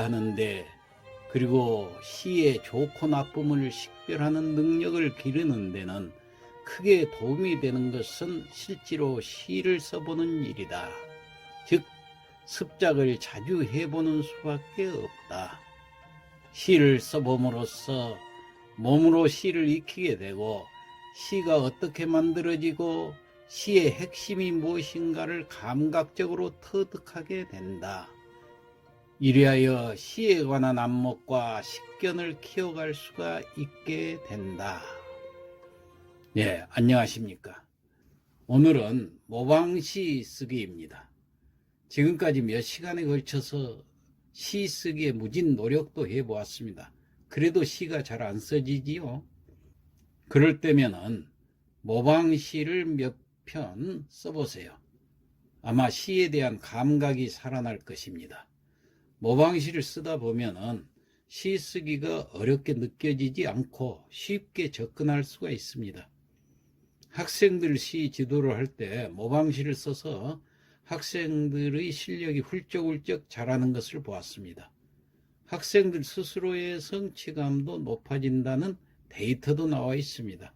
이해하는데 그리고 시의 좋고 나쁨을 식별하는 능력을 기르는 데는 크게 도움이 되는 것은 실제로 시를 써보는 일이다. 즉, 습작을 자주 해보는 수밖에 없다. 시를 써봄으로써 몸으로 시를 익히게 되고 시가 어떻게 만들어지고 시의 핵심이 무엇인가를 감각적으로 터득하게 된다. 이리하여 시에 관한 안목과 식견을 키워갈 수가 있게 된다. 예, 안녕하십니까. 오늘은 모방시 쓰기입니다. 지금까지 몇 시간에 걸쳐서 시 쓰기에 무진 노력도 해보았습니다. 그래도 시가 잘 안 써지지요. 그럴 때면은 모방시를 몇 편 써보세요. 아마 시에 대한 감각이 살아날 것입니다. 모방시를 쓰다 보면은 시 쓰기가 어렵게 느껴지지 않고 쉽게 접근할 수가 있습니다. 학생들 시 지도를 할 때 모방시를 써서 학생들의 실력이 훌쩍훌쩍 자라는 것을 보았습니다. 학생들 스스로의 성취감도 높아진다는 데이터도 나와 있습니다.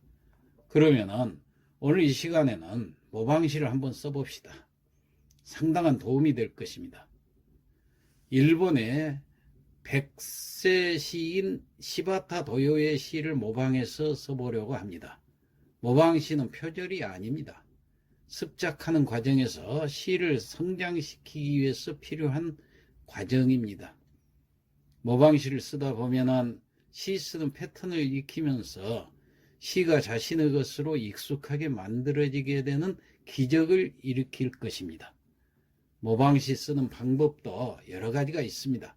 그러면은 오늘 이 시간에는 모방시를 한번 써봅시다. 상당한 도움이 될 것입니다. 일본의 백세 시인 시바타 도요의 시를 모방해서 써보려고 합니다. 모방시는 표절이 아닙니다. 습작하는 과정에서 시를 성장시키기 위해서 필요한 과정입니다. 모방시를 쓰다 보면은 시 쓰는 패턴을 익히면서 시가 자신의 것으로 익숙하게 만들어지게 되는 기적을 일으킬 것입니다. 모방시 쓰는 방법도 여러 가지가 있습니다.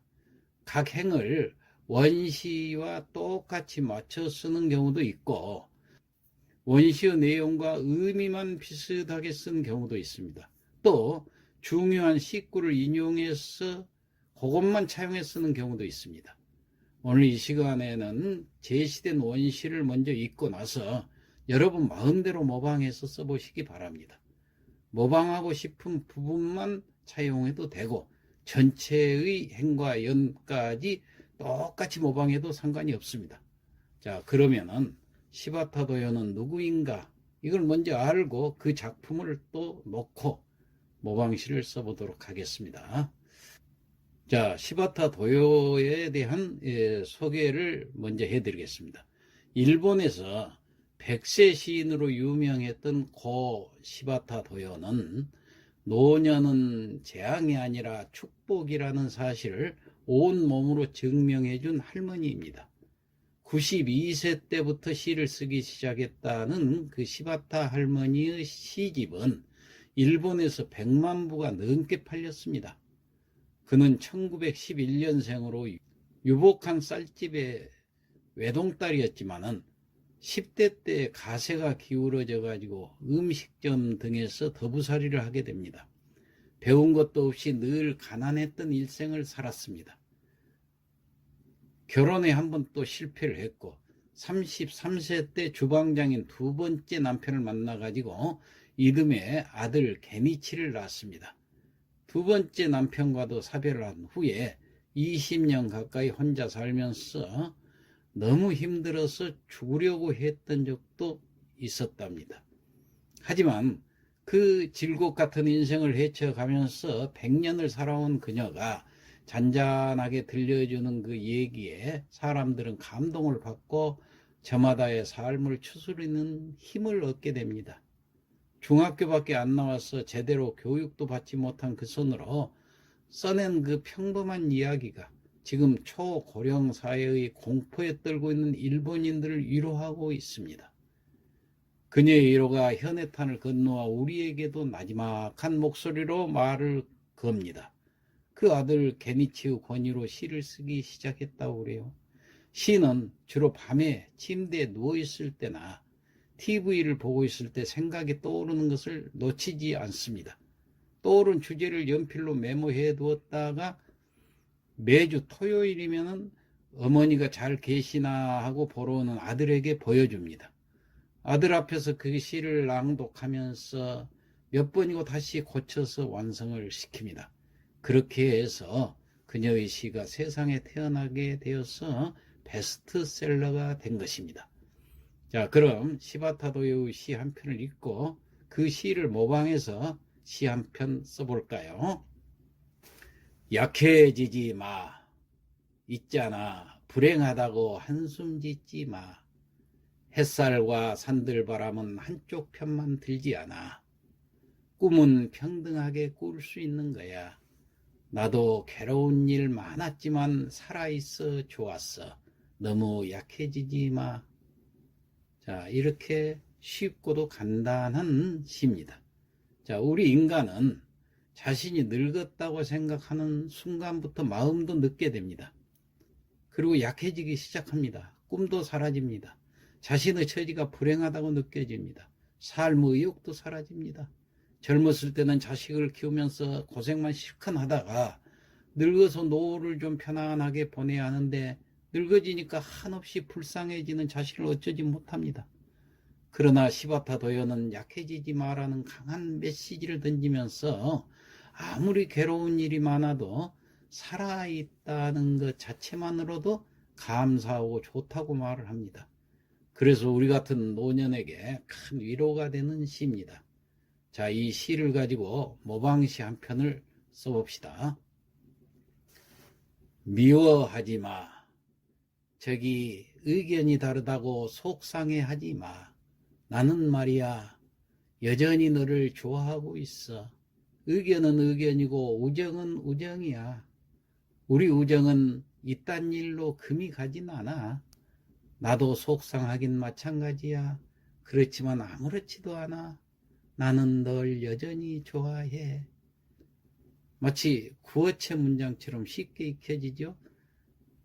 각 행을 원시와 똑같이 맞춰 쓰는 경우도 있고 원시의 내용과 의미만 비슷하게 쓴 경우도 있습니다. 또 중요한 시구를 인용해서 그것만 차용해 쓰는 경우도 있습니다. 오늘 이 시간에는 제시된 원시를 먼저 읽고 나서 여러분 마음대로 모방해서 써보시기 바랍니다. 모방하고 싶은 부분만 차용해도 되고 전체의 행과 연까지 똑같이 모방해도 상관이 없습니다. 자 그러면은 시바타 도요는 누구인가 이걸 먼저 알고 그 작품을 또 놓고 모방시를 써보도록 하겠습니다. 자, 시바타 도요에 대한 예, 소개를 먼저 해드리겠습니다. 일본에서 백세 시인으로 유명했던 고 시바타 도요는 노년은 재앙이 아니라 축복이라는 사실을 온 몸으로 증명해 준 할머니입니다. 92세 때부터 시를 쓰기 시작했다는 그 시바타 할머니의 시집은 일본에서 100만 부가 넘게 팔렸습니다. 그는 1911년생으로 유복한 쌀집의 외동딸이었지만은 10대 때 가세가 기울어져 가지고 음식점 등에서 더부살이를 하게 됩니다. 배운 것도 없이 늘 가난했던 일생을 살았습니다. 결혼에 한 번 또 실패를 했고 33세 때 주방장인 두 번째 남편을 만나 가지고 이듬해 아들 게니치를 낳았습니다. 두 번째 남편과도 사별을 한 후에 20년 가까이 혼자 살면서 너무 힘들어서 죽으려고 했던 적도 있었답니다. 하지만 그 질곡 같은 인생을 헤쳐가면서 100년을 살아온 그녀가 잔잔하게 들려주는 그 얘기에 사람들은 감동을 받고 저마다의 삶을 추스리는 힘을 얻게 됩니다. 중학교밖에 안 나와서 제대로 교육도 받지 못한 그 손으로 써낸 그 평범한 이야기가 지금 초고령 사회의 공포에 떨고 있는 일본인들을 위로하고 있습니다. 그녀의 위로가 현해탄을 건너와 우리에게도 나지막한 목소리로 말을 겁니다. 그 아들 게니치의 권유로 시를 쓰기 시작했다고 그래요. 시는 주로 밤에 침대에 누워있을 때나 TV를 보고 있을 때 생각이 떠오르는 것을 놓치지 않습니다. 떠오른 주제를 연필로 메모해 두었다가 매주 토요일이면은 어머니가 잘 계시나 하고 보러 오는 아들에게 보여줍니다. 아들 앞에서 그 시를 낭독하면서 몇 번이고 다시 고쳐서 완성을 시킵니다. 그렇게 해서 그녀의 시가 세상에 태어나게 되어서 베스트셀러가 된 것입니다. 자, 그럼 시바타도의 시 한 편을 읽고 그 시를 모방해서 시 한 편 써볼까요? 약해지지 마. 있잖아. 불행하다고 한숨 짓지 마. 햇살과 산들바람은 한쪽 편만 들지 않아. 꿈은 평등하게 꿀 수 있는 거야. 나도 괴로운 일 많았지만 살아있어 좋았어. 너무 약해지지 마. 자, 이렇게 쉽고도 간단한 시입니다. 자, 우리 인간은 자신이 늙었다고 생각하는 순간부터 마음도 늙게 됩니다. 그리고 약해지기 시작합니다. 꿈도 사라집니다. 자신의 처지가 불행하다고 느껴집니다. 삶의 의욕도 사라집니다. 젊었을 때는 자식을 키우면서 고생만 실컷 하다가 늙어서 노후를 좀 편안하게 보내야 하는데 늙어지니까 한없이 불쌍해지는 자신을 어쩌지 못합니다. 그러나 시바타 도요는 약해지지 마라는 강한 메시지를 던지면서 아무리 괴로운 일이 많아도 살아있다는 것 자체만으로도 감사하고 좋다고 말을 합니다. 그래서 우리 같은 노년에게 큰 위로가 되는 시입니다. 자, 이 시를 가지고 모방시 한 편을 써봅시다. 미워하지 마. 저기 의견이 다르다고 속상해 하지 마. 나는 말이야, 여전히 너를 좋아하고 있어. 의견은 의견이고 우정은 우정이야. 우리 우정은 이딴 일로 금이 가진 않아. 나도 속상하긴 마찬가지야. 그렇지만 아무렇지도 않아. 나는 널 여전히 좋아해. 마치 구어체 문장처럼 쉽게 익혀지죠.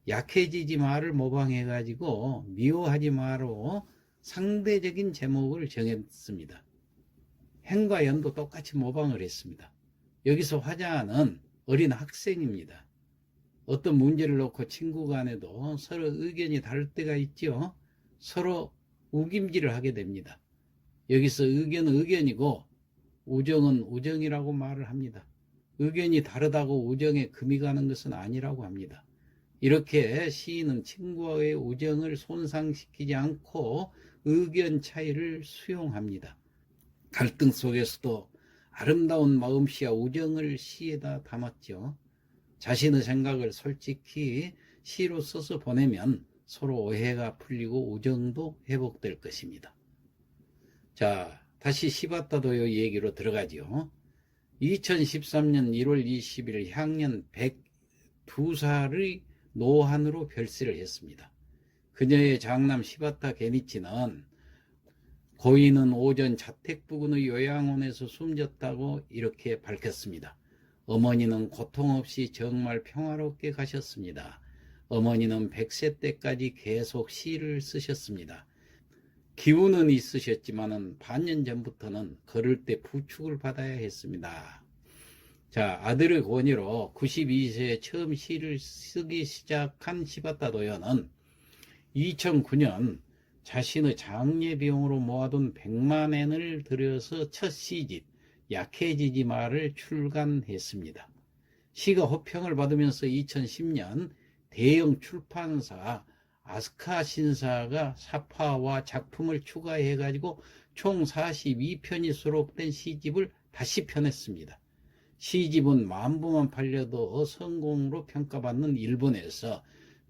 약해지지 마를 모방해가지고 미워하지 마로 상대적인 제목을 정했습니다. 행과 연도 똑같이 모방을 했습니다. 여기서 화자는 어린 학생입니다. 어떤 문제를 놓고 친구 간에도 서로 의견이 다를 때가 있죠. 서로 우김질을 하게 됩니다. 여기서 의견은 의견이고 우정은 우정이라고 말을 합니다. 의견이 다르다고 우정에 금이 가는 것은 아니라고 합니다. 이렇게 시인은 친구와의 우정을 손상시키지 않고 의견 차이를 수용합니다. 갈등 속에서도 아름다운 마음씨와 우정을 시에다 담았죠. 자신의 생각을 솔직히 시로 써서 보내면 서로 오해가 풀리고 우정도 회복될 것입니다. 자, 다시 시바타도요 얘기로 들어가죠. 2013년 1월 20일 향년 102살의 노한으로 별세를 했습니다. 그녀의 장남 시바타 게니치는 고인은 오전 자택 부근의 요양원에서 숨졌다고 이렇게 밝혔습니다. 어머니는 고통 없이 정말 평화롭게 가셨습니다. 어머니는 100세 때까지 계속 시를 쓰셨습니다. 기운은 있으셨지만은 반년 전부터는 걸을 때 부축을 받아야 했습니다. 자, 아들의 권유로 92세에 처음 시를 쓰기 시작한 시바타 도연은 2009년 자신의 장례 비용으로 모아둔 100만 엔을 들여서 첫 시집 약해지지 마를 출간했습니다. 시가 호평을 받으면서 2010년 대형 출판사 아스카 신사가 사파와 작품을 추가해 가지고 총 42편이 수록된 시집을 다시 펴냈습니다. 시집은 만 부만 팔려도 성공으로 평가받는 일본에서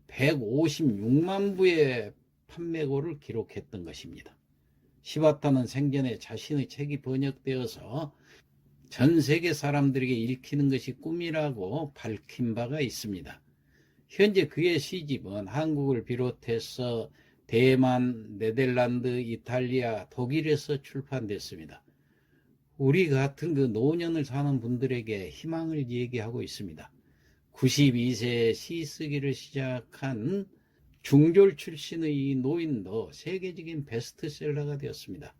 156만 부의 판매고를 기록했던 것입니다. 시바타는 생전에 자신의 책이 번역되어서 전 세계 사람들에게 읽히는 것이 꿈이라고 밝힌 바가 있습니다. 현재 그의 시집은 한국을 비롯해서 대만, 네덜란드, 이탈리아, 독일에서 출판됐습니다. 우리 같은 그 노년을 사는 분들에게 희망을 얘기하고 있습니다. 92세에 시 쓰기를 시작한 중졸 출신의 이 노인도 세계적인 베스트셀러가 되었습니다.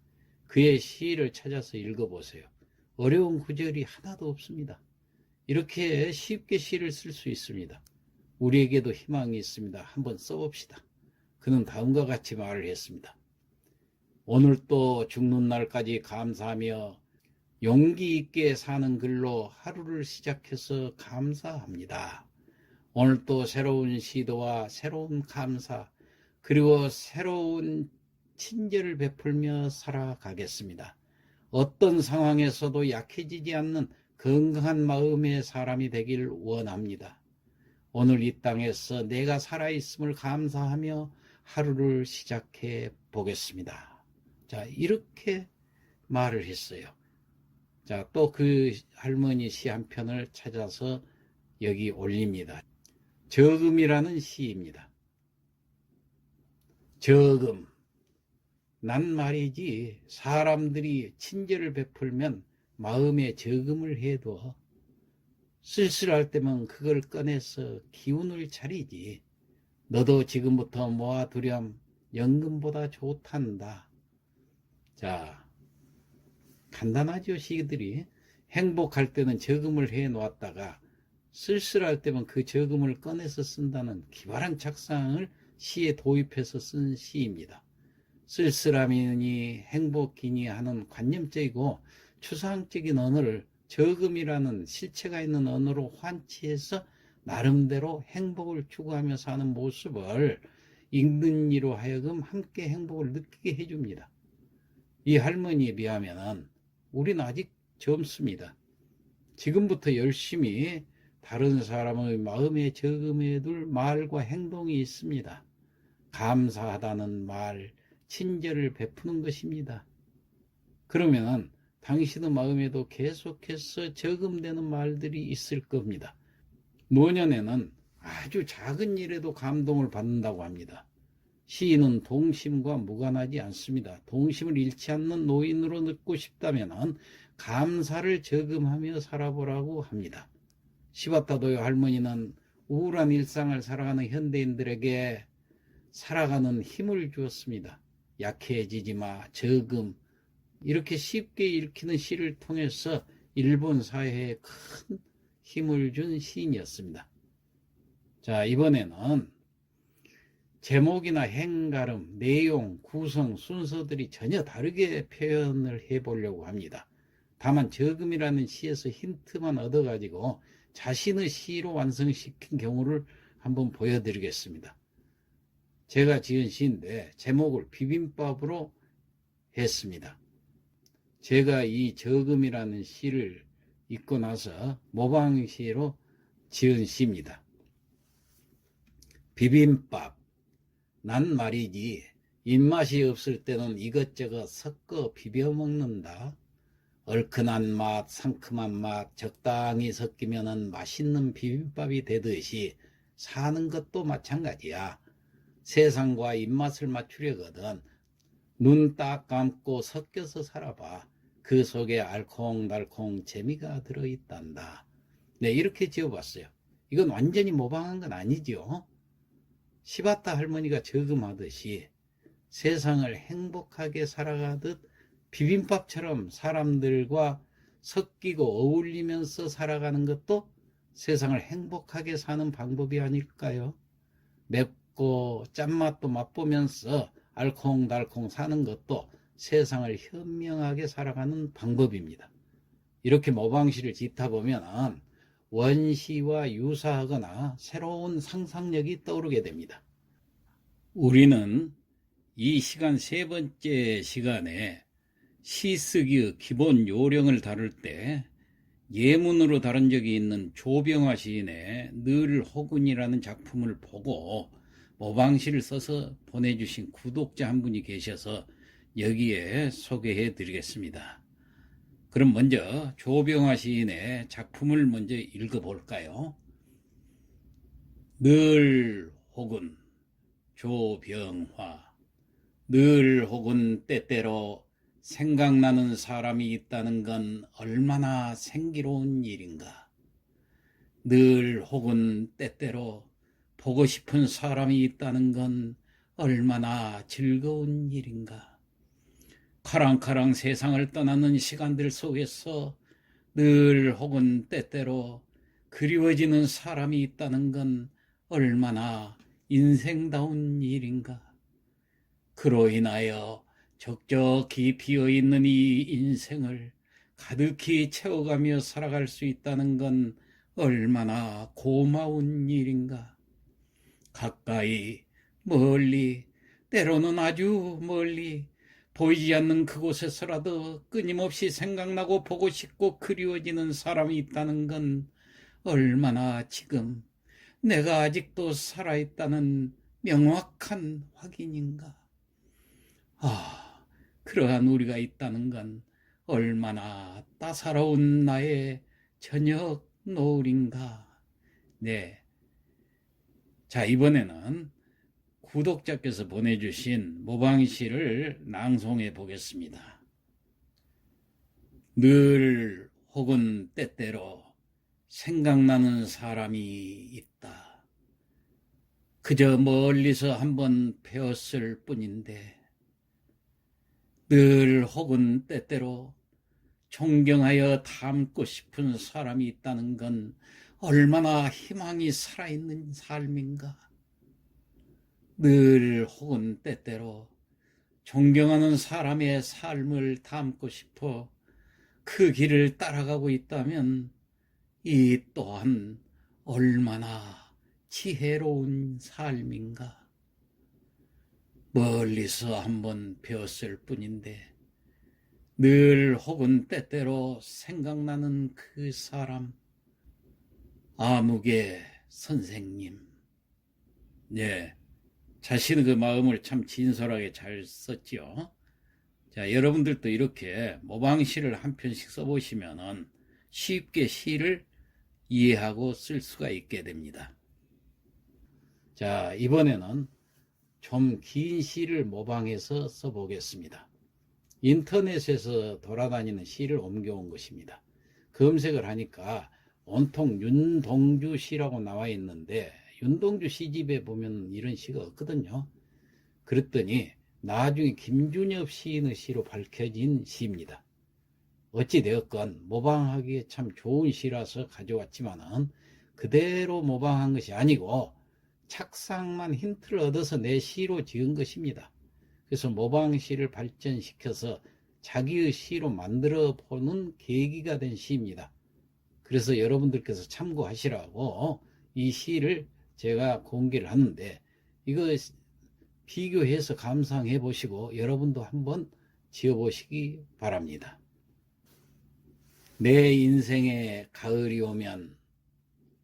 그의 시를 찾아서 읽어보세요. 어려운 구절이 하나도 없습니다. 이렇게 쉽게 시를 쓸 수 있습니다. 우리에게도 희망이 있습니다. 한번 써봅시다. 그는 다음과 같이 말을 했습니다. 오늘 또 죽는 날까지 감사하며 용기 있게 사는 글로 하루를 시작해서 감사합니다. 오늘 또 새로운 시도와 새로운 감사, 그리고 새로운 친절을 베풀며 살아가겠습니다. 어떤 상황에서도 약해지지 않는 건강한 마음의 사람이 되길 원합니다. 오늘 이 땅에서 내가 살아있음을 감사하며 하루를 시작해 보겠습니다. 자, 이렇게 말을 했어요. 자, 또 그 할머니 시 한 편을 찾아서 여기 올립니다. 저금이라는 시입니다. 저금. 난 말이지, 사람들이 친절을 베풀면 마음에 저금을 해도 쓸쓸할 때면 그걸 꺼내서 기운을 차리지. 너도 지금부터 모아두렴 연금보다 좋단다. 자, 간단하죠, 시들이. 행복할 때는 저금을 해 놓았다가 쓸쓸할 때면 그 저금을 꺼내서 쓴다는 기발한 착상을 시에 도입해서 쓴 시입니다. 쓸쓸함이니 행복이니 하는 관념적이고 추상적인 언어를 저금이라는 실체가 있는 언어로 환치해서 나름대로 행복을 추구하며 사는 모습을 읽는 이로 하여금 함께 행복을 느끼게 해줍니다. 이 할머니에 비하면 우리는 아직 젊습니다. 지금부터 열심히 다른 사람의 마음에 저금해둘 말과 행동이 있습니다. 감사하다는 말, 친절을 베푸는 것입니다. 그러면 당신의 마음에도 계속해서 저금되는 말들이 있을 겁니다. 노년에는 아주 작은 일에도 감동을 받는다고 합니다. 시인은 동심과 무관하지 않습니다. 동심을 잃지 않는 노인으로 늙고 싶다면 감사를 저금하며 살아보라고 합니다. 시바타도요 할머니는 우울한 일상을 살아가는 현대인들에게 살아가는 힘을 주었습니다. 약해지지 마, 저금, 이렇게 쉽게 읽히는 시를 통해서 일본 사회에 큰 힘을 준 시인이었습니다. 자, 이번에는 제목이나 행가름, 내용, 구성, 순서들이 전혀 다르게 표현을 해보려고 합니다. 다만 저금이라는 시에서 힌트만 얻어가지고 자신의 시로 완성시킨 경우를 한번 보여드리겠습니다. 제가 지은 시인데 제목을 비빔밥으로 했습니다. 제가 이 저금이라는 시를 읽고 나서 모방시로 지은 시입니다. 비빔밥. 난 말이지 입맛이 없을 때는 이것저것 섞어 비벼 먹는다. 얼큰한 맛, 상큼한 맛 적당히 섞이면 맛있는 비빔밥이 되듯이 사는 것도 마찬가지야. 세상과 입맛을 맞추려거든 눈 딱 감고 섞여서 살아봐. 그 속에 알콩달콩 재미가 들어있단다. 네, 이렇게 지어봤어요. 이건 완전히 모방한 건 아니죠. 시바타 할머니가 저금하듯이 세상을 행복하게 살아가듯 비빔밥처럼 사람들과 섞이고 어울리면서 살아가는 것도 세상을 행복하게 사는 방법이 아닐까요? 맵고 짠맛도 맛보면서 알콩달콩 사는 것도 세상을 현명하게 살아가는 방법입니다. 이렇게 모방시를 짓다 보면 원시와 유사하거나 새로운 상상력이 떠오르게 됩니다. 우리는 이 시간 세 번째 시간에 시쓰기의 기본 요령을 다룰 때 예문으로 다룬 적이 있는 조병화 시인의 늘 호군이라는 작품을 보고 모방시를 써서 보내주신 구독자 한 분이 계셔서 여기에 소개해 드리겠습니다. 그럼 먼저 조병화 시인의 작품을 먼저 읽어볼까요? 늘 혹은 조병화 늘 혹은 때때로 생각나는 사람이 있다는 건 얼마나 생기로운 일인가. 늘 혹은 때때로 보고 싶은 사람이 있다는 건 얼마나 즐거운 일인가. 카랑카랑 세상을 떠나는 시간들 속에서 늘 혹은 때때로 그리워지는 사람이 있다는 건 얼마나 인생다운 일인가. 그로 인하여 적적히 비어 있는 이 인생을 가득히 채워가며 살아갈 수 있다는 건 얼마나 고마운 일인가. 가까이, 멀리, 때로는 아주 멀리, 보이지 않는 그곳에서라도 끊임없이 생각나고 보고 싶고 그리워지는 사람이 있다는 건 얼마나 지금 내가 아직도 살아있다는 명확한 확인인가. 아, 그러한 우리가 있다는 건 얼마나 따사로운 나의 저녁 노을인가. 네. 자, 이번에는 구독자께서 보내주신 모방시를 낭송해 보겠습니다. 늘 혹은 때때로 생각나는 사람이 있다. 그저 멀리서 한번 배웠을 뿐인데, 늘 혹은 때때로 존경하여 닮고 싶은 사람이 있다는 건 얼마나 희망이 살아있는 삶인가. 늘 혹은 때때로 존경하는 사람의 삶을 담고 싶어 그 길을 따라가고 있다면 이 또한 얼마나 지혜로운 삶인가. 멀리서 한번 배웠을 뿐인데 늘 혹은 때때로 생각나는 그 사람, 아무개 선생님. 네. 자신의 그 마음을 참 진솔하게 잘 썼지요. 자, 여러분들도 이렇게 모방시를 한 편씩 써보시면은 쉽게 시를 이해하고 쓸 수가 있게 됩니다. 자, 이번에는 좀 긴 시를 모방해서 써보겠습니다. 인터넷에서 돌아다니는 시를 옮겨온 것입니다. 검색을 하니까 온통 윤동주 시라고 나와 있는데 윤동주 시집에 보면 이런 시가 없거든요. 그랬더니 나중에 김준엽 시인의 시로 밝혀진 시입니다. 어찌되었건 모방하기에 참 좋은 시라서 가져왔지만은 그대로 모방한 것이 아니고 착상만 힌트를 얻어서 내 시로 지은 것입니다. 그래서 모방시를 발전시켜서 자기의 시로 만들어 보는 계기가 된 시입니다. 그래서 여러분들께서 참고하시라고 이 시를 제가 공개를 하는데 이거 비교해서 감상해 보시고 여러분도 한번 지어 보시기 바랍니다. 내 인생에 가을이 오면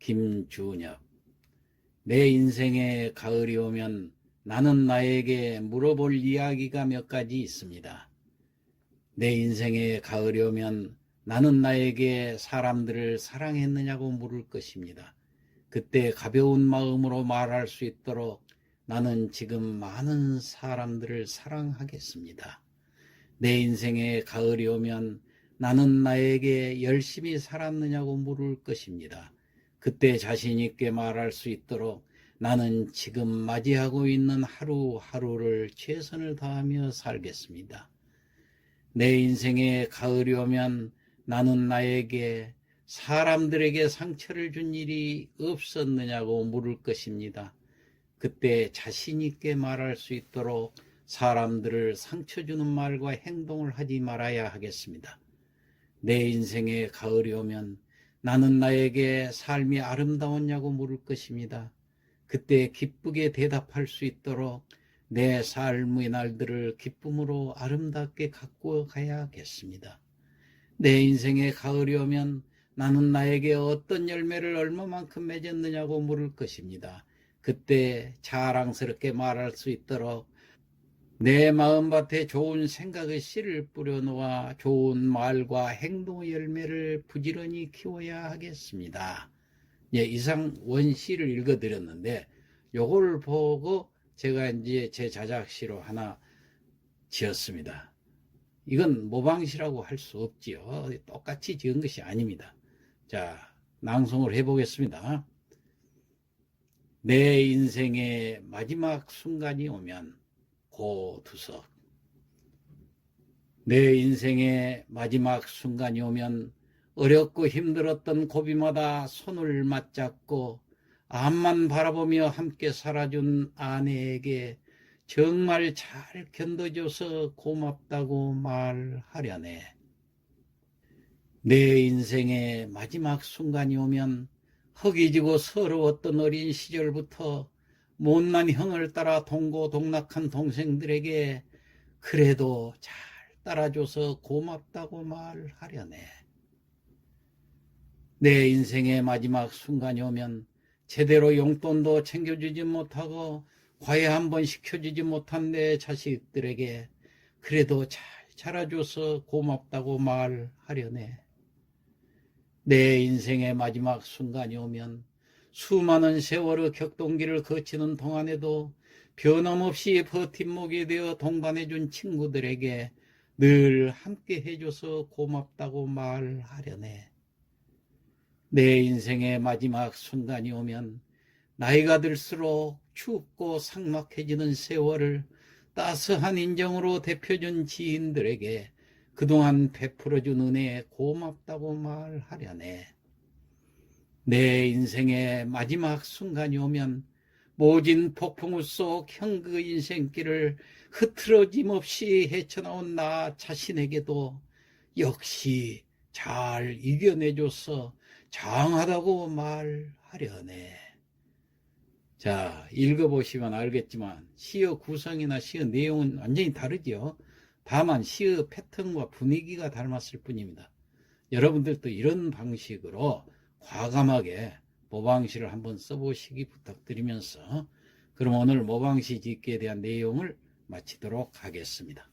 김준엽 내 인생에 가을이 오면 나는 나에게 물어볼 이야기가 몇 가지 있습니다. 내 인생에 가을이 오면 나는 나에게 사람들을 사랑했느냐고 물을 것입니다. 그때 가벼운 마음으로 말할 수 있도록 나는 지금 많은 사람들을 사랑하겠습니다. 내 인생에 가을이 오면 나는 나에게 열심히 살았느냐고 물을 것입니다. 그때 자신 있게 말할 수 있도록 나는 지금 맞이하고 있는 하루하루를 최선을 다하며 살겠습니다. 내 인생에 가을이 오면 나는 나에게 사람들에게 상처를 준 일이 없었느냐고 물을 것입니다. 그때 자신 있게 말할 수 있도록 사람들을 상처 주는 말과 행동을 하지 말아야 하겠습니다. 내 인생에 가을이 오면 나는 나에게 삶이 아름다웠냐고 물을 것입니다. 그때 기쁘게 대답할 수 있도록 내 삶의 날들을 기쁨으로 아름답게 갖고 가야겠습니다. 내 인생에 가을이 오면 나는 나에게 어떤 열매를 얼마만큼 맺었느냐고 물을 것입니다. 그때 자랑스럽게 말할 수 있도록 내 마음밭에 좋은 생각의 씨를 뿌려놓아 좋은 말과 행동의 열매를 부지런히 키워야 하겠습니다. 예, 이상 원시를 읽어드렸는데 요걸 보고 제가 이제 제 자작시로 하나 지었습니다. 이건 모방시라고 할 수 없지요. 똑같이 지은 것이 아닙니다. 자, 낭송을 해보겠습니다. 내 인생의 마지막 순간이 오면 고두석. 내 인생의 마지막 순간이 오면 어렵고 힘들었던 고비마다 손을 맞잡고 앞만 바라보며 함께 살아준 아내에게 정말 잘 견뎌줘서 고맙다고 말하려네. 내 인생의 마지막 순간이 오면 허기지고 서러웠던 어린 시절부터 못난 형을 따라 동고동락한 동생들에게 그래도 잘 따라줘서 고맙다고 말하려네. 내 인생의 마지막 순간이 오면 제대로 용돈도 챙겨주지 못하고 과외 한 번 시켜주지 못한 내 자식들에게 그래도 잘 자라줘서 고맙다고 말하려네. 내 인생의 마지막 순간이 오면 수많은 세월의 격동기를 거치는 동안에도 변함없이 버팀목이 되어 동반해준 친구들에게 늘 함께 해줘서 고맙다고 말하려네. 내 인생의 마지막 순간이 오면 나이가 들수록 춥고 삭막해지는 세월을 따스한 인정으로 대표준 지인들에게 그동안 베풀어준 은혜에 고맙다고 말하려네. 내 인생의 마지막 순간이 오면 모진 폭풍우 속 형그 인생길을 흐트러짐 없이 헤쳐나온 나 자신에게도 역시 잘 이겨내줘서 장하다고 말하려네. 자, 읽어보시면 알겠지만 시의 구성이나 시의 내용은 완전히 다르죠. 다만 시의 패턴과 분위기가 닮았을 뿐입니다. 여러분들도 이런 방식으로 과감하게 모방시를 한번 써보시기 부탁드리면서 그럼 오늘 모방시 짓기에 대한 내용을 마치도록 하겠습니다.